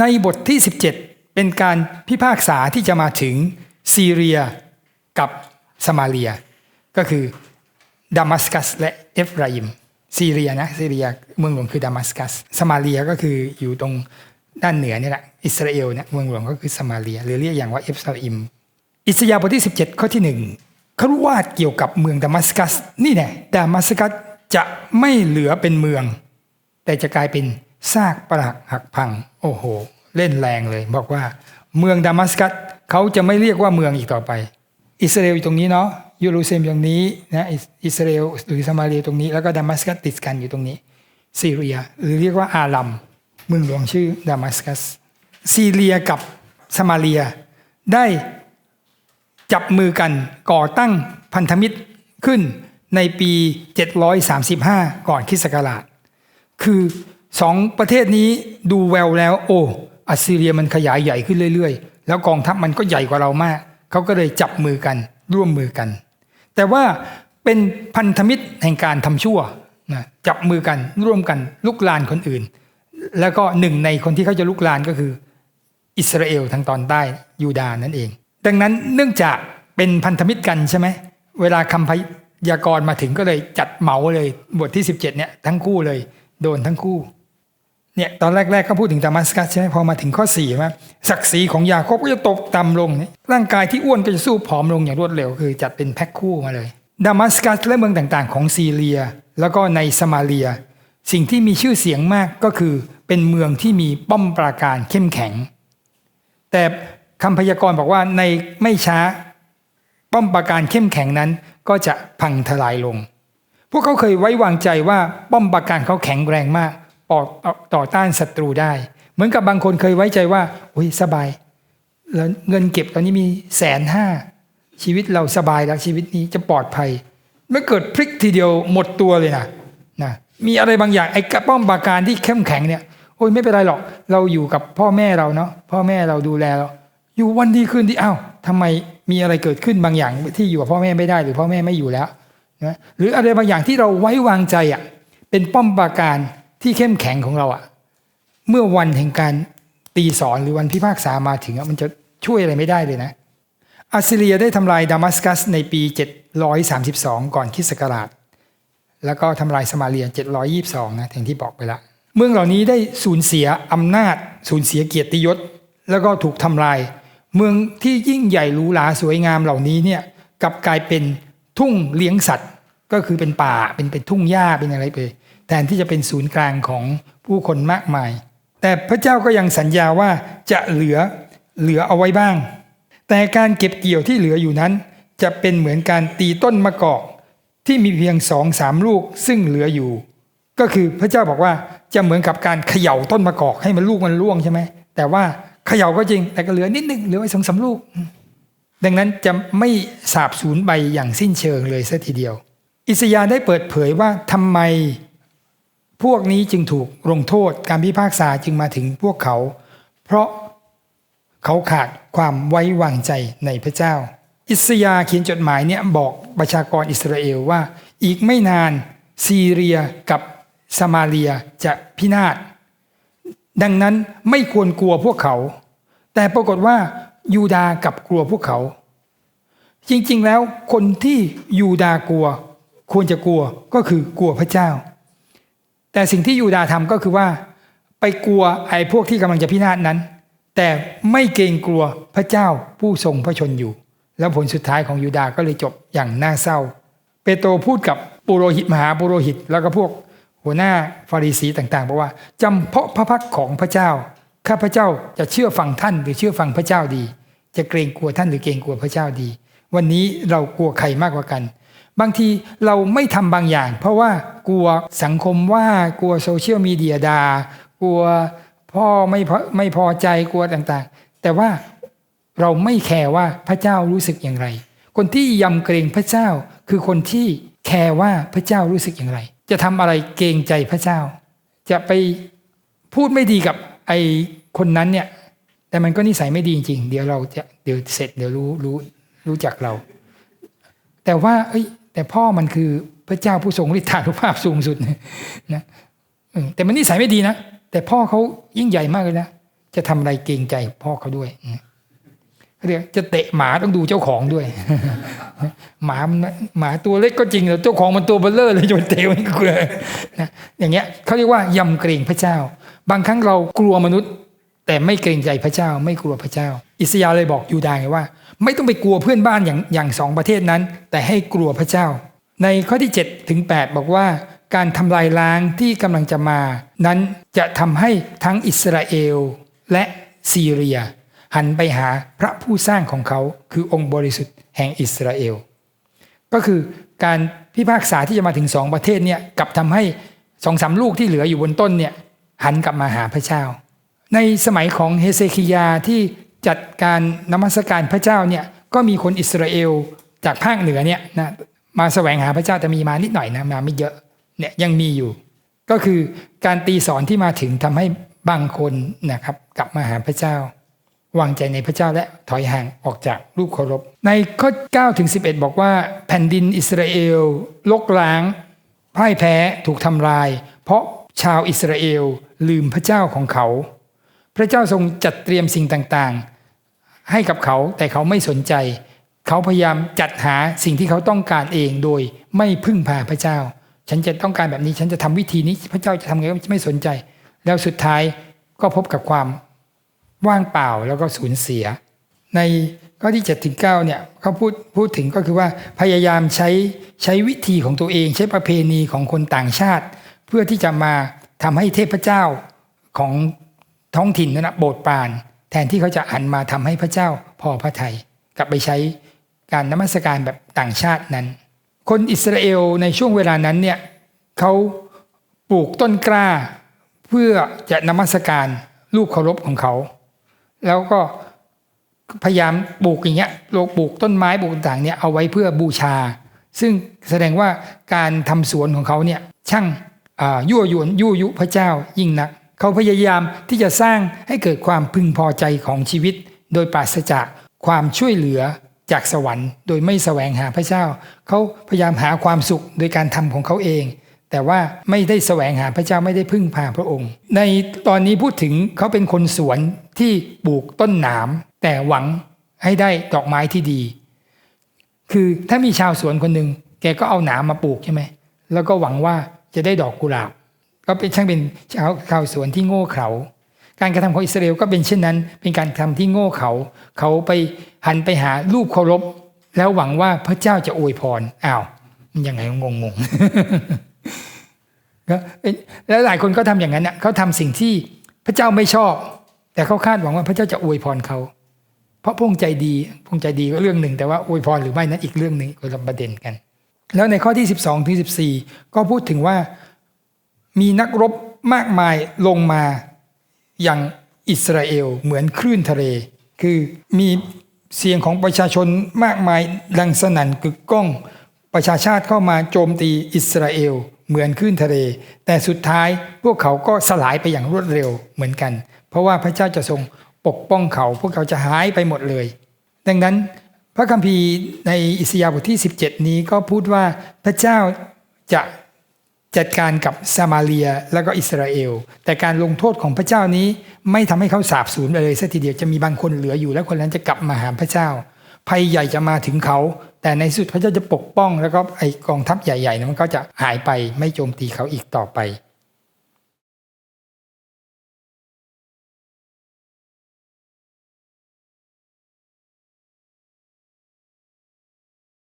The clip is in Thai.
ในบทที่ 17 เป็นการพิพากษาที่จะมาถึงซีเรียกับสมาเลีย ก็คือดามัสกัสและเอฟราอิมซีเรียนะซีเรียเมืองหลวงคือดามัสกัสสมาเลียก็คืออยู่ตรงด้านเหนือนี่แหละอิสราเอลเนี่ยเมืองหลวงก็คือสมาเลีย หรือเรียกอย่างว่าเอฟราอิม อิสยาห์บทที่ 17 ข้อที่หนึ่งเขาว่าเกี่ยวกับเมืองดามัสกัส นี่แน่ดามัสกัสจะไม่เหลือเป็นเมือง แต่จะกลายเป็น ซากปรักหักพัง โอ้โห เล่นแรงเลย บอกว่า เมืองดามัสกัสเขาจะไม่เรียกว่าเมืองอีกต่อไป อิสราเอลอยู่ตรงนี้เนาะยูรูเซมตรงนี้นะอิสราเอลหรือสมาเรียตรงนี้ แล้วก็ดามัสกัสติดกันอยู่ตรงนี้ซีเรีย หรือเรียกว่าอาลัมเมืองหลวงชื่อดามัสกัสซีเรียกับสมาเรีย ได้จับมือกันก่อตั้งพันธมิตรขึ้นในปี 735 ก่อนคริสต์ศักราช คือ สองประเทศนี้ดูแววแล้ว โอ้อัสซีเรียมันขยายใหญ่ขึ้นเรื่อยๆ แล้วกองทัพมันก็ใหญ่กว่าเรามาก เขาก็เลยจับมือกันร่วมมือกัน แต่ว่าเป็นพันธมิตรแห่งการทำชั่วนะจับมือกันร่วมกันลุกลานคนอื่น แล้วก็หนึ่งในคนที่เขาจะลุกลานก็คือ อิสราเอลทางตอนใต้ยูดาห์นั่นเอง ดังนั้นเนื่องจากเป็นพันธมิตรกันใช่ไหมเวลาคำพยากรณ์มาถึงก็เลยจัดเหมาเลยบทที่ 17เนี่ยทั้งคู่เลย โดนทั้งคู่ เนี่ยตอนแรกๆก็พูดถึงดามัสกัสใช่ไหมพอมาถึงข้อ4ว่าศักดิ์ศรีของยาโคบก็จะตกต่ำลงร่างกายที่อ้วนก็จะสู้ผอมลงอย่างรวดเร็วคือจัดเป็นแพ็คคู่มาเลยดามัสกัสและเมืองต่างๆ ของซีเรีย แล้วก็ในสมาเลีย สิ่งที่มีชื่อเสียงมากก็คือเป็นเมืองที่มีป้อมปราการเข้มแข็ง แต่คำพยากรณ์บอกว่าในไม่ช้าป้อมปราการเข้มแข็งนั้นก็จะพังทลายลง พวกเขาเคยไว้วางใจว่าป้อมปราการเขาแข็งแรงมาก ปอต่อต้านศัตรูได้ เหมือนกับบางคนเคยไว้ใจว่าอุ้ยสบายแล้วเงินเก็บตอนนี้มีแสนห้าชีวิตเราสบายแล้วชีวิตนี้จะปลอดภัยเมื่อเกิดพลิกทีเดียวหมดตัวเลยนะนะมีอะไรบางอย่างไอ้กระป้อมปราการที่เข้มแข็งเนี่ยโอ้ยไม่เป็นไรหรอก เราอยู่กับพ่อแม่เราเนาะพ่อแม่เราดูแลเราอยู่วันดีคืนดีอ้าวทำไมมีอะไรเกิดขึ้นบางอย่างที่อยู่กับพ่อแม่ไม่ได้หรือพ่อแม่ไม่อยู่แล้วนะหรืออะไรบางอย่างที่เราไว้วางใจอะเป็นป้อมปราการ ที่เข้มแข็งของเราอะเมื่อวันแห่งการตีสอนหรือวันพิพากษามาถึงมันจะช่วยอะไรไม่ได้เลยนะอัสซีเรียได้ทำลายดามัสกัสในปี 732 ก่อนคริสต์ศักราช แล้วก็ทำลายสมาเรีย 722 นะอย่างที่บอกไปละ เมืองเหล่านี้ได้สูญเสียอำนาจ สูญเสียเกียรติยศ แล้วก็ถูกทำลาย เมืองที่ยิ่งใหญ่หรูหราสวยงามเหล่านี้เนี่ยกลับกลายเป็นทุ่งเลี้ยงสัตว์ ก็คือเป็นป่าเป็นเป็นทุ่งหญ้าเป็นอะไรไป แทนที่จะเป็นศูนย์กลางของผู้คนมากมาย แต่พระเจ้าก็ยังสัญญาว่าจะเหลือเหลือเอาไว้บ้าง แต่การเก็บเกี่ยวที่เหลืออยู่นั้น จะเป็นเหมือนการตีต้นมะกอกที่มีเพียงสองสามลูกซึ่งเหลืออยู่ ก็คือพระเจ้าบอกว่าจะเหมือนกับการเขย่าต้นมะกอกให้มันลูกมันร่วงใช่ไหมแต่ว่าเขย่าก็จริงแต่ก็เหลือนิดนึงเหลือไว้สองสาลูก ดังนั้นจะไม่สาบสูญไปอย่างสิ้นเชิงเลยสัทีเดียว อิสยาห์ได้เปิดเผยว่าทำไม พวกนี้จึงถูกลงโทษการพิพากษาจึงมาถึงพวกเขา เพราะเขาขาดความไว้วางใจในพระเจ้า อิสยาเขียนจดหมายเนี่ยบอกประชากรอิสราเอลว่า อีกไม่นานซีเรียกับสมาเลียจะพินาศดังนั้นไม่ควรกลัวพวกเขา แต่ปรากฏว่ายูดากับกลัวพวกเขา จริงๆแล้วคนที่ยูดากลัว ควรจะกลัวก็คือกลัวพระเจ้า แต่สิ่งที่ยูดาทำก็คือว่า ไปกลัวไอ้พวกที่กำลังจะพินาศนั้น แต่ไม่เกรงกลัวพระเจ้าผู้ทรงพระชนอยู่ แล้วผลสุดท้ายของยูดาก็เลยจบอย่างน่าเศร้า เปโตรพูดกับปุโรหิตมหาปุโรหิต แล้วก็พวกหัวหน้าฟาริสีต่างๆบอกว่าจำเพาะพระพักของพระเจ้าข้าพระเจ้าจะเชื่อฟังท่านหรือเชื่อฟังพระเจ้าดี จะเกรงกลัวท่านหรือเกรงกลัวพระเจ้าดี วันนี้เรากลัวใครมากกว่ากัน บางทีเราไม่ทำบางอย่าง เพราะว่า กลัวสังคมว่ากลัวโซเชียลมีเดียดากลัวพ่อไม่พอไม่พอใจกลัวต่างๆ แต่ว่าเราไม่แคร์ว่าพระเจ้ารู้สึกอย่างไร คนที่ยำเกรงพระเจ้าคือคนที่แคร์ว่าพระเจ้ารู้สึกอย่างไร จะทำอะไรเกรงใจพระเจ้า จะไปพูดไม่ดีกับไอคนนั้นเนี่ย แต่มันก็นิสัยไม่ดีจริง เดี๋ยวเราจะเดี๋ยวเสร็จเดี๋ยวรู้รู้รู้จักเรา แต่ว่าเอ้ย แต่พ่อมันคือพระเจ้าผู้ทรงฤทธานุภาพสูงสุดนะแต่มันนิสัยไม่ดีนะ แต่พ่อเขายิ่งใหญ่มากเลยนะ จะทำอะไรเกรงใจพ่อเขาด้วยเขาเรียกจะเตะหมาต้องดูเจ้าของด้วย หมามันหมาตัวเล็กก็จริงแต่เจ้าของมันตัวเบลเลอร์เลยจะเตะมันกลัวนะอย่างเงี้ยเขาเรียกว่ายำเกรงพระเจ้า บางครั้งเรากลัวมนุษย์ แต่ไม่เกรงใจพระเจ้า ไม่กลัวพระเจ้า อิสยาห์เลยบอกยูดาห์ไงว่า ไม่ต้องไปกลัวเพื่อนบ้านอย่างอย่างสองประเทศนั้น แต่ให้กลัวพระเจ้า ในข้อที่7ถึง8บอกว่าการทำลายล้างที่กำลังจะมา นั้นจะทำให้ทั้งอิสราเอลและซีเรีย หันไปหาพระผู้สร้างของเขาคือองค์บริสุทธิ์แห่งอิสราเอล ก็คือการพิพากษาที่จะมาถึงสองประเทศเนี่ยกับทำให้สองสามลูกที่เหลืออยู่บนต้นเนี่ยหันกลับมาหาพระเจ้า ในสมัยของเฮเซคิยาที่ จัดการนมัสการพระเจ้าเนี่ยก็มีคนอิสราเอลจากภาคเหนือเนี่ยนะมาแสวงหาพระเจ้าแต่มีมานิดหน่อยนะมาไม่เยอะเนี่ยยังมีอยู่ ก็คือการตีสอนที่มาถึงทำให้บางคนนะครับกลับมาหาพระเจ้าวางใจในพระเจ้าและถอยห่างออกจากรูปเคารพ ในข้อ9ถึง11 บอกว่า แผ่นดินอิสราเอลลกล้างพ่ายแพ้ถูกทำลาย เพราะชาวอิสราเอลลืมพระเจ้าของเขา พระเจ้าทรงจัดเตรียมสิ่งต่างๆ ให้กับเขาแต่เขาไม่สนใจ เขาพยายามจัดหาสิ่งที่เขาต้องการเองโดยไม่พึ่งพาพระเจ้า ฉันจะต้องการแบบนี้ฉันจะทำวิธีนี้พระเจ้าจะทำไงก็ไม่สนใจ แล้วสุดท้ายก็พบกับความว่างเปล่าแล้วก็สูญเสีย ในข้อที่7ถึง9เนี่ยเขาพูดพูดถึงก็คือว่าพยายามใช้ใช้วิธีของตัวเอง ใช้ประเพณีของคนต่างชาติ เพื่อที่จะมาทำให้เทพเจ้าของท้องถิ่นนั้นนะโปรดปาน แทนที่เขาจะหันมาทำให้พระเจ้าพอพระทยัยกลับไปใช้การนมัสการแบบต่างชาตินั้น คนอิสราเอลในช่วงเวลานั้นเนี่ยเขาปลูกต้นกล้า เพื่อจะนมัสการลูกเคารพของเขา แล้วก็พยายามปลูกอย่างเงี้ยโลกปลูกต้นไม้ปลูกต่างเนี่ยเอาไว้เพื่อบูชา ซึ่งแสดงว่าการทำสวนของเขาเนี่ยช่างอ่ายั่วยวนยั่วยุพระเจ้ายิ่งนัก เขาพยายามที่จะสร้างให้เกิดความพึงพอใจของชีวิต โดยปราศจากความช่วยเหลือจากสวรรค์ โดยไม่แสวงหาพระเจ้า เขาพยายามหาความสุขโดยการทำของเขาเอง แต่ว่าไม่ได้แสวงหาพระเจ้าไม่ได้พึ่งพาพระองค์ ในตอนนี้พูดถึงเขาเป็นคนสวนที่ปลูกต้นหนาม แต่หวังให้ได้ดอกไม้ที่ดี คือถ้ามีชาวสวนคนหนึ่งแกก็เอาหนามมาปลูกใช่ไหมแล้วก็หวังว่าจะได้ดอกกุหลาบ ก็เป็นช่างเป็นชาวชาวสวนที่โง่เขลาการกระทำของอิสราเอลก็เป็นเช่นนั้น เป็นการทำที่โง่เขา เขาไปหันไปหารูปเคารพ แล้วหวังว่าพระเจ้าจะอวยพรอ้าวมันยังไงงงงๆแล้วหลายคนก็ทำอย่างนั้นน่ะเขาทำสิ่งที่พระเจ้าไม่ชอบ แต่เขาคาดหวังว่าพระเจ้าจะอวยพรเขา เพราะพงค์ใจดีพงค์ใจดีก็เรื่องหนึ่ง แต่ว่าอวยพรหรือไม่นั้นอีกเรื่องหนึ่งคนละประเด็นกัน แล้วในข้อที่ 12ถึง14ก็พูดถึงว่า มีนักรบมากมายลงมาอย่างอิสราเอลเหมือนคลื่นทะเล คือมีเสียงของประชาชนมากมายดังสนั่นกึกก้อง ประชาชาติเข้ามาโจมตีอิสราเอลเหมือนคลื่นทะเล แต่สุดท้ายพวกเขาก็สลายไปอย่างรวดเร็วเหมือนกัน เพราะว่าพระเจ้าจะทรงปกป้องเขา พวกเขาจะหายไปหมดเลย ดังนั้นพระคัมภีร์ในอิสยาห์บทที่ 17 นี้ก็พูดว่าพระเจ้าจะ จัดการกับซามาเลียแล้วก็อิสราเอล แต่การลงโทษของพระเจ้านี้ไม่ทำให้เขาสาบสูญไปเลยสักทีเดียวจะมีบางคนเหลืออยู่แล้วคนนั้นจะกลับมาหาพระเจ้า ภัยใหญ่จะมาถึงเขา แต่ในสุดพระเจ้าจะปกป้อง แล้วก็ไอกองทัพใหญ่ๆนั้นมันก็จะหายไปไม่โจมตีเขาอีกต่อไป